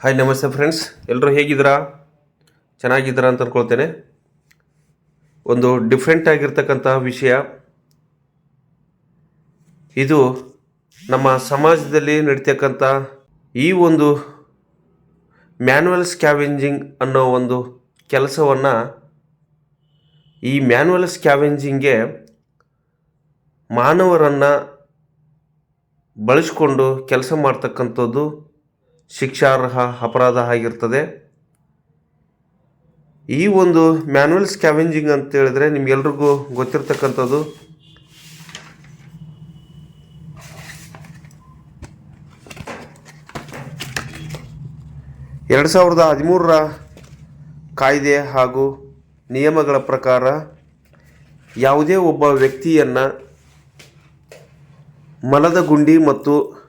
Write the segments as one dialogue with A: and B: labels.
A: Hi ನಮಸ್ತೆ friends ಎಲ್ಲರೂ ಹೇಗಿದ್ದೀರಾ? ಚೆನ್ನಾಗಿದ್ದೀರಾ ಅಂತ ಅಂದ್ಕೊಳ್ತೇನೆ ಒಂದು ಡಿಫ್ರೆಂಟ್ ಆಗಿರ್ತಕ್ಕಂಥ ವಿಷಯ. ಇದು ನಮ್ಮ ಸಮಾಜದಲ್ಲಿ ನಡೀತಕ್ಕಂಥ ಈ ಒಂದು ಮ್ಯಾನ್ಯಲ್ ಸ್ಕ್ಯಾವೆಂಜಿಂಗ್ ಅನ್ನೋ ಒಂದು ಕೆಲಸವನ್ನು ಈ ಮ್ಯಾನ್ಯಲ್ ಸ್ಕ್ಯಾವೆಂಜಿಂಗ್ಗೆ ಮಾನವರನ್ನು ಬಳಸಿಕೊಂಡು ಕೆಲಸ ಮಾಡ್ತಕ್ಕಂಥದ್ದು ಶಿಕ್ಷಾರ್ಹ ಅಪರಾಧ ಆಗಿರ್ತದೆ. ಈ ಒಂದು ಮ್ಯಾನ್ಯಲ್ ಸ್ಕ್ಯಾವೆಂಜಿಂಗ್ ಅಂತ ಹೇಳಿದ್ರೆ ನಿಮ್ಗೆಲ್ರಿಗೂ ಗೊತ್ತಿರ್ತಕ್ಕಂಥದ್ದು. ಎರಡು ಸಾವಿರದ ಹದಿಮೂರರ ಕಾಯ್ದೆ ಹಾಗೂ ನಿಯಮಗಳ ಪ್ರಕಾರ ಯಾವುದೇ ಒಬ್ಬ ವ್ಯಕ್ತಿಯನ್ನು ಮಲದ ಗುಂಡಿ ಮತ್ತು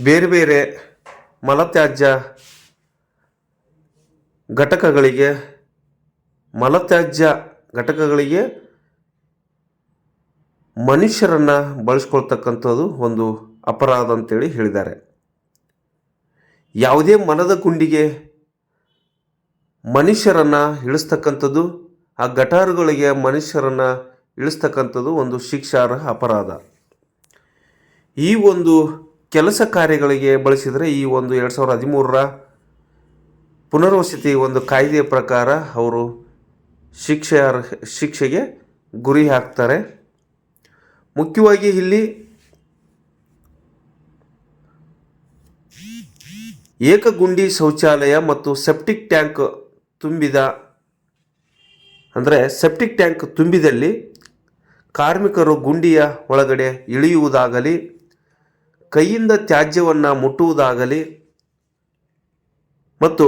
A: ಬೇರೆ ಬೇರೆ ಮಲತ್ಯಾಜ್ಯ ಘಟಕಗಳಿಗೆ ಮಲತ್ಯಾಜ್ಯ ಘಟಕಗಳಿಗೆ ಮನುಷ್ಯರನ್ನು ಬಳಸ್ಕೊಳ್ತಕ್ಕಂಥದ್ದು ಒಂದು ಅಪರಾಧ ಅಂತೇಳಿ ಹೇಳಿದ್ದಾರೆ. ಯಾವುದೇ ಮನದ ಗುಂಡಿಗೆ ಮನುಷ್ಯರನ್ನು ಇಳಿಸ್ತಕ್ಕಂಥದ್ದು, ಆ ಗಟಾರುಗಳಿಗೆ ಮನುಷ್ಯರನ್ನು ಇಳಿಸ್ತಕ್ಕಂಥದ್ದು ಒಂದು ಶಿಕ್ಷಾರ್ಹ ಅಪರಾಧ. ಈ ಒಂದು ಕೆಲಸ ಕಾರ್ಯಗಳಿಗೆ ಬಳಸಿದರೆ ಈ ಒಂದು ಎರಡು ಸಾವಿರದ ಹದಿಮೂರರ ಪುನರ್ವಸತಿ ಒಂದು ಕಾಯ್ದೆಯ ಪ್ರಕಾರ ಅವರು ಶಿಕ್ಷೆ ಶಿಕ್ಷೆಗೆ ಗುರಿ ಹಾಕ್ತಾರೆ. ಮುಖ್ಯವಾಗಿ ಇಲ್ಲಿ ಏಕಗುಂಡಿ ಶೌಚಾಲಯ ಮತ್ತು ಸೆಪ್ಟಿಕ್ ಟ್ಯಾಂಕ್ ತುಂಬಿದ, ಅಂದರೆ ಸೆಪ್ಟಿಕ್ ಟ್ಯಾಂಕ್ ತುಂಬಿದಲ್ಲಿ ಕಾರ್ಮಿಕರು ಗುಂಡಿಯ ಒಳಗಡೆ ಇಳಿಯುವುದಾಗಲಿ ಕೈಯಿಂದ ತ್ಯಾಜ್ಯವನ್ನು ಮುಟ್ಟುವುದಾಗಲಿ ಮತ್ತು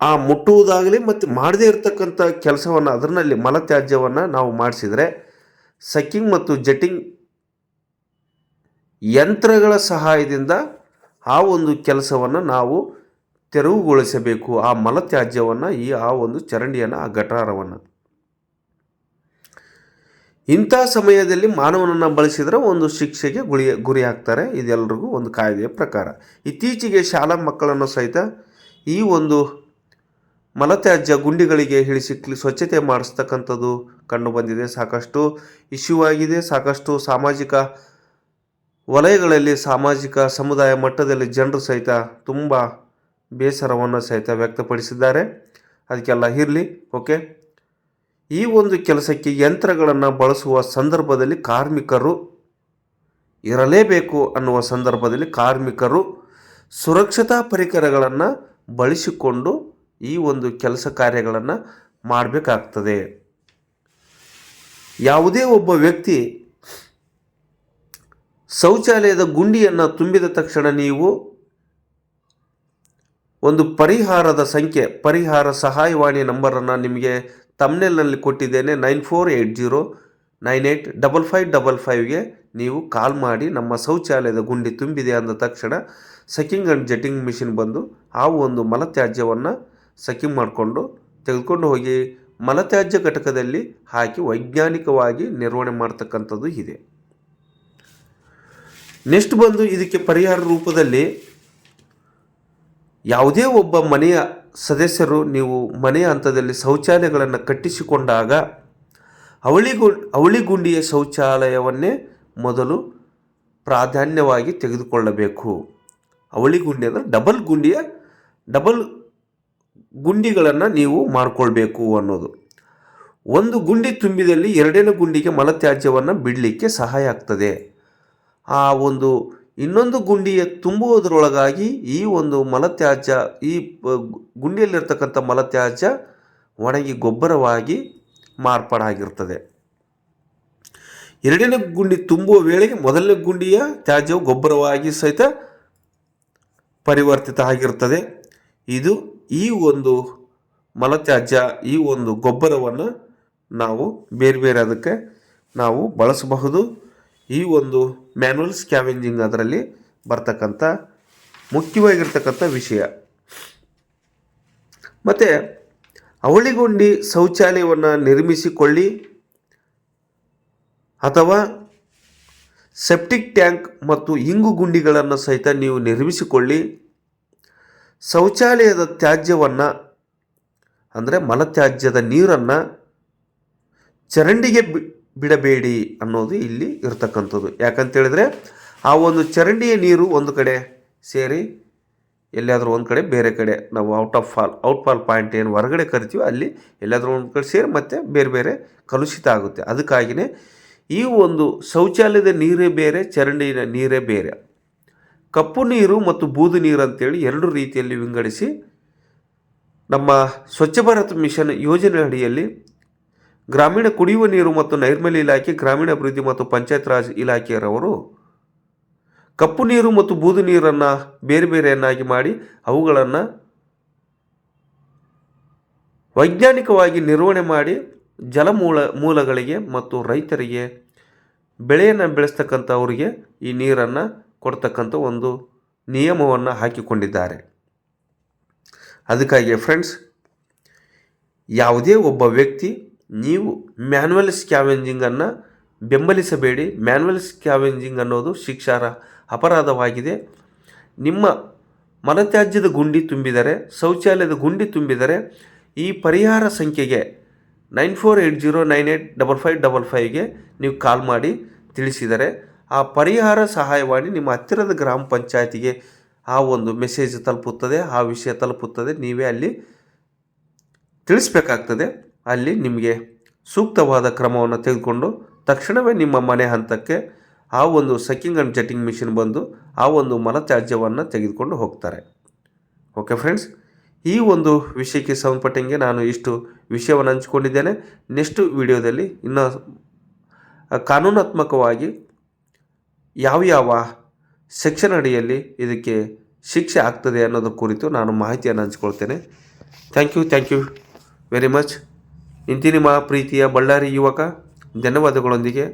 A: ಆ ಮುಟ್ಟುವುದಾಗಲಿ ಮತ್ತು ಮಾಡದೇ ಇರತಕ್ಕಂಥ ಕೆಲಸವನ್ನು ಅದರಲ್ಲಿ ಮಲತ್ಯಾಜ್ಯವನ್ನು ನಾವು ಮಾಡಿಸಿದರೆ ಸಕ್ಕಿಂಗ್ ಮತ್ತು ಜೆಟ್ಟಿಂಗ್ ಯಂತ್ರಗಳ ಸಹಾಯದಿಂದ ಆ ಒಂದು ಕೆಲಸವನ್ನು ನಾವು ತೆರವುಗೊಳಿಸಬೇಕು. ಆ ಮಲತ್ಯಾಜ್ಯವನ್ನು ಈ ಆ ಒಂದು ಚರಂಡಿಯನ್ನು, ಆ ಗಟಾರವನ್ನು. ಇಂಥ ಸಮಯದಲ್ಲಿ ಮಾನವನನ್ನು ಬಳಸಿದರೆ ಒಂದು ಶಿಕ್ಷೆಗೆ ಗುಳಿ ಗುರಿ ಹಾಕ್ತಾರೆ ಇದೆಲ್ಲರಿಗೂ ಒಂದು ಕಾಯ್ದೆಯ ಪ್ರಕಾರ. ಇತ್ತೀಚೆಗೆ ಶಾಲಾ ಮಕ್ಕಳನ್ನು ಸಹಿತ ಈ ಒಂದು ಮಲತ್ಯಾಜ್ಯ ಗುಂಡಿಗಳಿಗೆ ಇಳಿಸಿ ಸ್ವಚ್ಛತೆ ಮಾಡಿಸ್ತಕ್ಕಂಥದ್ದು ಕಂಡುಬಂದಿದೆ. ಸಾಕಷ್ಟು ಇಶ್ಯೂ ಆಗಿದೆ. ಸಾಕಷ್ಟು ಸಾಮಾಜಿಕ ವಲಯಗಳಲ್ಲಿ, ಸಾಮಾಜಿಕ ಸಮುದಾಯ ಮಟ್ಟದಲ್ಲಿ ಜನರು ಸಹಿತ ತುಂಬ ಬೇಸರವನ್ನು ಸಹಿತ ವ್ಯಕ್ತಪಡಿಸಿದ್ದಾರೆ. ಅದಕ್ಕೆಲ್ಲ ಇರಲಿ, ಓಕೆ? ಈ ಒಂದು ಕೆಲಸಕ್ಕೆ ಯಂತ್ರಗಳನ್ನು ಬಳಸುವ ಸಂದರ್ಭದಲ್ಲಿ ಕಾರ್ಮಿಕರು ಇರಲೇಬೇಕು ಅನ್ನುವ ಸಂದರ್ಭದಲ್ಲಿ ಕಾರ್ಮಿಕರು ಸುರಕ್ಷತಾ ಪರಿಕರಗಳನ್ನು ಬಳಸಿಕೊಂಡು ಈ ಒಂದು ಕೆಲಸ ಕಾರ್ಯಗಳನ್ನು ಮಾಡಬೇಕಾಗ್ತದೆ. ಯಾವುದೇ ಒಬ್ಬ ವ್ಯಕ್ತಿ ಶೌಚಾಲಯದ ಗುಂಡಿಯನ್ನು ತುಂಬಿದ ತಕ್ಷಣ ನೀವು ಒಂದು ಪರಿಹಾರದ ಸಂಖ್ಯೆ, ಪರಿಹಾರ ಸಹಾಯವಾಣಿ ನಂಬರನ್ನು ನಿಮಗೆ ತಮ್ನೆಲ್ನಲ್ಲಿ ಕೊಟ್ಟಿದ್ದೇನೆ nine four eight zero nine eight double five double ಫೈವ್ಗೆ ನೀವು ಕಾಲ್ ಮಾಡಿ ನಮ್ಮ ಶೌಚಾಲಯದ ಗುಂಡಿ ತುಂಬಿದೆ ಅಂದ ತಕ್ಷಣ ಸಕಿಂಗ್ ಆ್ಯಂಡ್ ಜೆಟ್ಟಿಂಗ್ ಮಿಷಿನ್ ಬಂದು ಆ ಒಂದು ಮಲತ್ಯಾಜ್ಯವನ್ನು ಸಕಿಂಗ್ ಮಾಡಿಕೊಂಡು ತೆಗೆದುಕೊಂಡು ಹೋಗಿ ಮಲತ್ಯಾಜ್ಯ ಘಟಕದಲ್ಲಿ ಹಾಕಿ ವೈಜ್ಞಾನಿಕವಾಗಿ ನಿರ್ವಹಣೆ ಮಾಡ್ತಕ್ಕಂಥದ್ದು ಇದೆ. ನೆಕ್ಸ್ಟ್ ಬಂದು ಇದಕ್ಕೆ ಪರಿಹಾರ ರೂಪದಲ್ಲಿ ಯಾವುದೇ ಒಬ್ಬ ಮನೆಯ ಸದಸ್ಯರು ನೀವು ಮನೆಯ ಹಂತದಲ್ಲಿ ಶೌಚಾಲಯಗಳನ್ನು ಕಟ್ಟಿಸಿಕೊಂಡಾಗ ಅವಳಿಗು, ಅವಳಿಗುಂಡಿಯ ಶೌಚಾಲಯವನ್ನೇ ಮೊದಲು ಪ್ರಾಧಾನ್ಯವಾಗಿ ತೆಗೆದುಕೊಳ್ಳಬೇಕು. ಅವಳಿಗುಂಡಿ ಅಂದರೆ ಡಬಲ್ ಗುಂಡಿಯ, ಡಬಲ್ ಗುಂಡಿಗಳನ್ನು ನೀವು ಮಾಡಿಕೊಳ್ಬೇಕು ಅನ್ನೋದು. ಒಂದು ಗುಂಡಿ ತುಂಬಿದಲ್ಲಿ ಎರಡನೇ ಗುಂಡಿಗೆ ಮಲತ್ಯಾಜ್ಯವನ್ನು ಬಿಡಲಿಕ್ಕೆ ಸಹಾಯ ಆಗ್ತದೆ. ಆ ಒಂದು ಇನ್ನೊಂದು ಗುಂಡಿಯ ತುಂಬುವುದರೊಳಗಾಗಿ ಈ ಒಂದು ಮಲತ್ಯಾಜ್ಯ, ಈ ಗುಂಡಿಯಲ್ಲಿರ್ತಕ್ಕಂಥ ಮಲತ್ಯಾಜ್ಯ ಒಣಗಿ ಗೊಬ್ಬರವಾಗಿ ಮಾರ್ಪಾಡಾಗಿರ್ತದೆ. ಎರಡನೇ ಗುಂಡಿ ತುಂಬುವ ವೇಳೆಗೆ ಮೊದಲನೇ ಗುಂಡಿಯ ತ್ಯಾಜ್ಯವು ಗೊಬ್ಬರವಾಗಿ ಸಹಿತ ಪರಿವರ್ತಿತ ಆಗಿರ್ತದೆ. ಇದು ಈ ಒಂದು ಮಲತ್ಯಾಜ್ಯ, ಈ ಒಂದು ಗೊಬ್ಬರವನ್ನು ನಾವು ಬೇರೆ ಬೇರೆ ಅದಕ್ಕೆ ನಾವು ಬಳಸಬಹುದು. ಈ ಒಂದು ಮ್ಯಾನ್ಯಲ್ ಸ್ಕ್ಯಾವೆಂಜಿಂಗ್ ಅದರಲ್ಲಿ ಬರ್ತಕ್ಕಂಥ, ಮುಖ್ಯವಾಗಿರ್ತಕ್ಕಂಥ ವಿಷಯ. ಮತ್ತು ಅವಳಿಗುಂಡಿ ಶೌಚಾಲಯವನ್ನು ನಿರ್ಮಿಸಿಕೊಳ್ಳಿ ಅಥವಾ ಸೆಪ್ಟಿಕ್ ಟ್ಯಾಂಕ್ ಮತ್ತು ಇಂಗು ಗುಂಡಿಗಳನ್ನು ಸಹಿತ ನೀವು ನಿರ್ಮಿಸಿಕೊಳ್ಳಿ. ಶೌಚಾಲಯದ ತ್ಯಾಜ್ಯವನ್ನು, ಅಂದರೆ ಮಲತ್ಯಾಜ್ಯದ ನೀರನ್ನು ಚರಂಡಿಗೆ ಬಿ- ಬಿಡಬೇಡಿ ಅನ್ನೋದು ಇಲ್ಲಿ ಇರತಕ್ಕಂಥದ್ದು. ಯಾಕಂತೇಳಿದರೆ ಆ ಒಂದು ಚರಂಡಿಯ ನೀರು ಒಂದು ಕಡೆ ಸೇರಿ ಎಲ್ಲಿಯಾದರೂ ಒಂದು ಕಡೆ ಬೇರೆ ಕಡೆ ನಾವು out of fall, out fall point ಏನು ಹೊರಗಡೆ ಕರಿತೀವಿ ಅಲ್ಲಿ ಎಲ್ಲಾದರೂ ಒಂದು ಕಡೆ ಸೇರಿ ಮತ್ತೆ ಬೇರೆ ಬೇರೆ ಕಲುಷಿತ ಆಗುತ್ತೆ. ಅದಕ್ಕಾಗಿಯೇ ಈ ಒಂದು ಶೌಚಾಲಯದ ನೀರೇ ಬೇರೆ, ಚರಂಡಿಯ ನೀರೇ ಬೇರೆ. ಕಪ್ಪು ನೀರು ಮತ್ತು ಬೂದು ನೀರು ಅಂತೇಳಿ ಎರಡು ರೀತಿಯಲ್ಲಿ ವಿಂಗಡಿಸಿ ನಮ್ಮ ಸ್ವಚ್ಛ ಭಾರತ್ ಮಿಷನ್ ಯೋಜನೆ ಅಡಿಯಲ್ಲಿ ಗ್ರಾಮೀಣ ಕುಡಿಯುವ ನೀರು ಮತ್ತು ನೈರ್ಮಲ್ಯ ಇಲಾಖೆ, ಗ್ರಾಮೀಣ ಅಭಿವೃದ್ಧಿ ಮತ್ತು ಪಂಚಾಯತ್ ರಾಜ್ ಇಲಾಖೆಯರವರು ಕಪ್ಪು ನೀರು ಮತ್ತು ಬೂದು ನೀರನ್ನು ಬೇರೆ ಬೇರೆಯನ್ನಾಗಿ ಮಾಡಿ ಅವುಗಳನ್ನು ವೈಜ್ಞಾನಿಕವಾಗಿ ನಿರ್ವಹಣೆ ಮಾಡಿ ಜಲಮೂಲ, ಮೂಲಗಳಿಗೆ ಮತ್ತು ರೈತರಿಗೆ ಬೆಳೆಯನ್ನು ಬೆಳೆಸ್ತಕ್ಕಂಥವ್ರಿಗೆ ಈ ನೀರನ್ನು ಕೊಡ್ತಕ್ಕಂಥ ಒಂದು ನಿಯಮವನ್ನು ಹಾಕಿಕೊಂಡಿದ್ದಾರೆ. ಅದಕ್ಕಾಗಿ ಫ್ರೆಂಡ್ಸ್ ಯಾವುದೇ ಒಬ್ಬ ವ್ಯಕ್ತಿ ನೀವು ಮ್ಯಾನ್ವಲ್ ಸ್ಕ್ಯಾವೆಂಜಿಂಗನ್ನು ಬೆಂಬಲಿಸಬೇಡಿ. ಮ್ಯಾನ್ವಲ್ ಸ್ಕ್ಯಾವೆಂಜಿಂಗ್ ಅನ್ನೋದು ಶಿಕ್ಷಾರ್ಹ ಅಪರಾಧವಾಗಿದೆ. ನಿಮ್ಮ ಮಲತ್ಯಾಜ್ಯದ ಗುಂಡಿ ತುಂಬಿದರೆ, ಶೌಚಾಲಯದ ಗುಂಡಿ ತುಂಬಿದರೆ ಈ ಪರಿಹಾರ ಸಂಖ್ಯೆಗೆ nine four eight zero nine eight double five double ಫೈವ್ಗೆ ನೀವು ಕಾಲ್ ಮಾಡಿ ತಿಳಿಸಿದರೆ ಆ ಪರಿಹಾರ ಸಹಾಯವಾಣಿ ನಿಮ್ಮ ಹತ್ತಿರದ ಗ್ರಾಮ ಪಂಚಾಯತಿಗೆ ಆ ಒಂದು ಮೆಸೇಜ್ ತಲುಪುತ್ತದೆ, ಆ ವಿಷಯ ತಲುಪುತ್ತದೆ. ನೀವೇ ಅಲ್ಲಿ ತಿಳಿಸ್ಬೇಕಾಗ್ತದೆ. ಅಲ್ಲಿ ನಿಮಗೆ ಸೂಕ್ತವಾದ ಕ್ರಮವನ್ನು ತೆಗೆದುಕೊಂಡು ತಕ್ಷಣವೇ ನಿಮ್ಮ ಮನೆ ಹಂತಕ್ಕೆ ಆ ಒಂದು ಸಕ್ಕಿಂಗ್ ಆ್ಯಂಡ್ ಜಟ್ಟಿಂಗ್ ಮಿಷಿನ್ ಬಂದು ಆ ಒಂದು ಮಲತ್ಯಾಜ್ಯವನ್ನು ತೆಗೆದುಕೊಂಡು ಹೋಗ್ತಾರೆ. ಓಕೆ ಫ್ರೆಂಡ್ಸ್, ಈ ಒಂದು ವಿಷಯಕ್ಕೆ ಸಂಬಂಧಪಟ್ಟಂಗೆ ನಾನು ಇಷ್ಟು ವಿಷಯವನ್ನು ಹಂಚಿಕೊಂಡಿದ್ದೇನೆ. ನೆಕ್ಸ್ಟ್ ವಿಡಿಯೋದಲ್ಲಿ ಇನ್ನು ಕಾನೂನಾತ್ಮಕವಾಗಿ ಯಾವ ಯಾವ ಸೆಕ್ಷನ್ ಅಡಿಯಲ್ಲಿ ಇದಕ್ಕೆ ಶಿಕ್ಷೆ ಆಗ್ತದೆ ಅನ್ನೋದ್ರ ಕುರಿತು ನಾನು ಮಾಹಿತಿಯನ್ನು ಹಂಚ್ಕೊಳ್ತೇನೆ. Thank you thank you very much. ಇಂತಿ ನಿಮ್ಮ ಪ್ರೀತಿಯ ಬಳ್ಳಾರಿ ಯುವಕ ಧನ್ಯವಾದಗಳೊಂದಿಗೆ